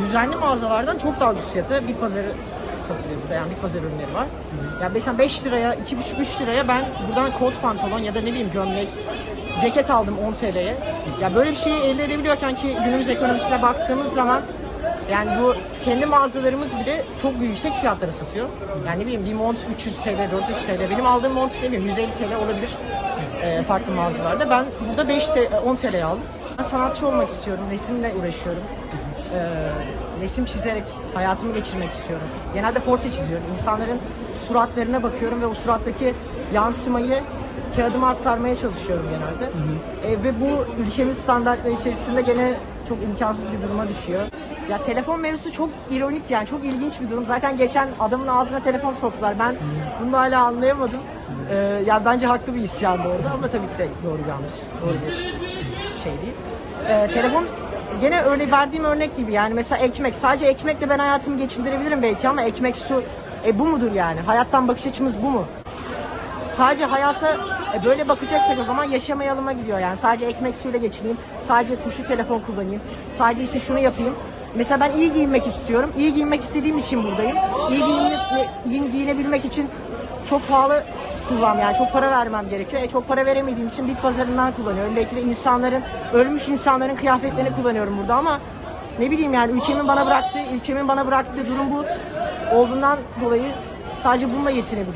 düzenli mağazalardan çok daha ucuz fiyata bir pazarı satılıyor burada. Yani bir pazar ürünleri var. Yani mesela 5 liraya, 2,5-3 liraya ben buradan kot pantolon ya da ne bileyim gömlek, ceket aldım 10 TL'ye. Ya böyle bir şeyi elde edebiliyorken ki günümüz ekonomisine baktığımız zaman yani bu kendi mağazalarımız bile çok yüksek fiyatlara satıyor. Yani ne bileyim bir mont 300 TL, 400 TL. Benim aldığım mont ne bileyim 150 TL olabilir e, farklı mağazalarda. Ben burada 5 TL, 10 TL'ye aldım. Ben sanatçı olmak istiyorum, resimle uğraşıyorum. E, resim çizerek hayatımı geçirmek istiyorum. Genelde portre çiziyorum. İnsanların suratlarına bakıyorum ve o surattaki yansımayı kağıdıma aktarmaya çalışıyorum genelde. E, ve bu ülkemiz standartları içerisinde gene çok imkansız bir duruma düşüyor. Ya telefon mevzusu çok ironik yani çok ilginç bir durum. Zaten geçen adamın ağzına telefon soktular. Ben bunu hala anlayamadım. Ee, yani bence haklı bir isyandı orada ama tabii ki de doğru yanlış. Doğru bir şey değil. Ee, telefon gene öyle verdiğim örnek gibi yani mesela ekmek. Sadece ekmekle ben hayatımı geçindirebilirim belki ama ekmek su e, bu mudur yani? Hayattan bakış açımız bu mu? sadece hayata e, böyle bakacaksak o zaman yaşamayalıma gidiyor yani. Sadece ekmek suyla geçineyim, sadece tuşlu telefon kullanayım, sadece işte şunu yapayım. Mesela ben iyi giyinmek istiyorum. İyi giyinmek istediğim için buradayım. İyi, giyinip, iyi giyinebilmek için çok pahalı kullan yani çok para vermem gerekiyor. E, çok para veremediğim için bit pazarından kullanıyorum. Belki de insanların, ölmüş insanların kıyafetlerini kullanıyorum burada ama ne bileyim yani ülkemin bana bıraktığı, ülkemin bana bıraktığı durum bu olduğundan dolayı sadece bununla yetinebiliyorum.